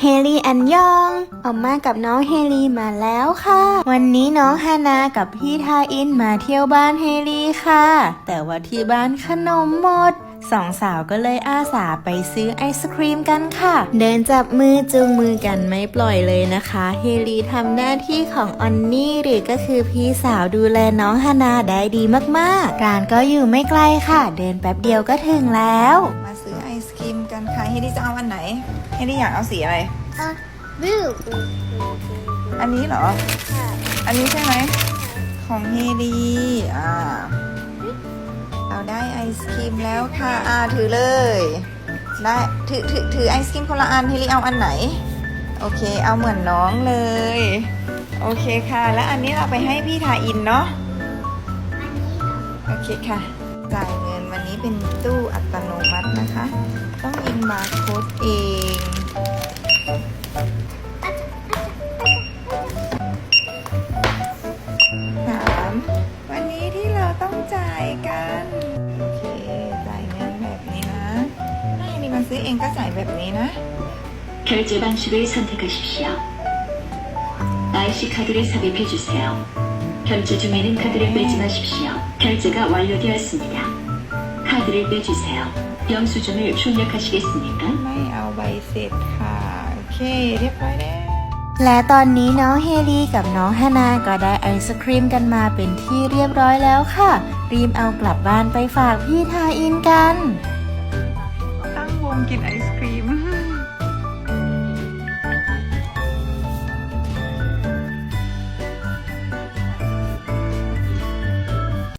เฮลีอันยองออกมากับน้องเฮลีมาแล้วค่ะ วันนี้น้องฮานากับพี่ทาอินมาเที่ยวบ้านเฮลีค่ะ แต่ว่าที่บ้านขนมหมดสองสาวก็เลยอาสาไปซื้อไอศครีมกันค่ะ เดินจับมือจูงมือกันไม่ปล่อยเลยนะคะ เฮลีทำหน้าที่ของออนนี่หรือก็คือพี่สาวดูแลน้องฮานาได้ดีมากๆ ร้านก็อยู่ไม่ไกลค่ะ เดินแป๊บเดียวก็ถึงแล้ว ครีมกันค่ะเฮดี้จะเอาอันไหนเฮดี้อยากเอาสีอะไร Uh, blue. อันนี้เหรอ อันนี้ใช่ไหม ของเฮดี้อ่า เราได้ไอศครีมแล้วค่ะ อ่าถือเลย ได้ ถือ ถือ ถือไอศครีมคนละอันเฮลี่เอาอันไหน โอเค เอาเหมือนน้องเลย โอเคค่ะ แล้วอันนี้เราไปให้พี่ทาอินเนาะ โอเคค่ะ จ่ายเงินวันนี้เป็นตู้อัตโน กัน โอเค จ่ายเงินแบบนี้นะถ้าอันนี้มาซื้อเองก็จ่ายแบบนี้นะ 결제 방식을 선택하십시오. IC 카드를 삽입해 주세요. 결제 중에는 카드를 빼지 마십시오. 결제가 완료되었습니다. 카드를 빼주세요. 영수증을 출력하시겠습니까? ไม่เอาใบเสร็จค่ะ โอเค เรียบร้อยแล้ว และตอนนี้น้องเฮลีกับน้องฮานาก็ได้ไอศครีมกันมาเป็นที่เรียบร้อยแล้วค่ะ รีบเอากลับบ้านไปฝากพี่ทาอินกัน ตั้งวงกินไอศครีม